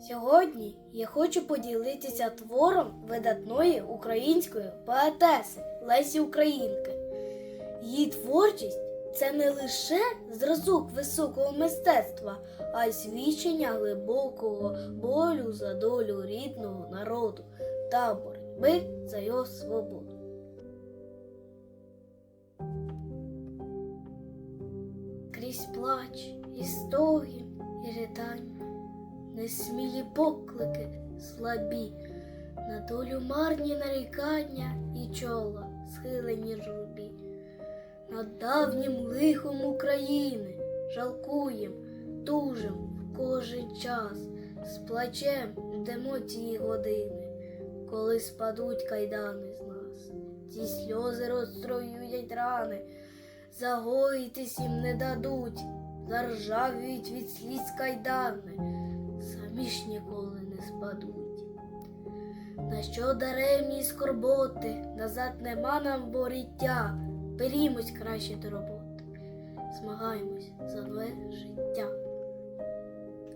Сьогодні я хочу поділитися твором видатної української поетеси Лесі Українки. Її творчість це не лише зразок високого мистецтва, а й свідчення глибокого болю за долю рідного народу та боротьби за його свободу. Крізь плач і стогін, і ридання, несмілі поклики слабі, на долю марні нарікання і чола схилені журбі. Над давнім лихом України жалкуєм, тужим в кожен час, з плачем ждемо ті години, коли спадуть кайдани з нас, ті сльози розстроюють рани, загоїтись їм не дадуть, заржавіють від сліз кайдани, ж ніколи не спадуть. На що даремні скорботи, назад нема нам боріття, берімось краще до роботи, змагаємось за нове життя.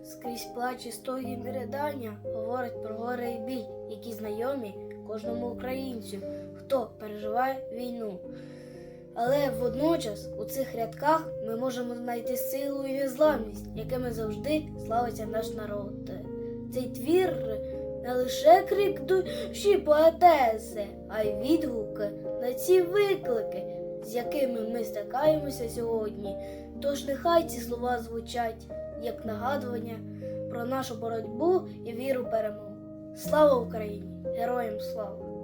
Скрізь плач і стогін і ридання говорять про горе і біль, які знайомі кожному українцю, хто переживає війну. Але водночас у цих рядках ми можемо знайти силу і незламність, якими завжди славиться наш народ. Цей твір не лише крик душі поетеси, а й відгук на ці виклики, з якими ми стикаємося сьогодні. Тож нехай ці слова звучать як нагадування про нашу боротьбу і віру перемогу. Слава Україні! Героям слава!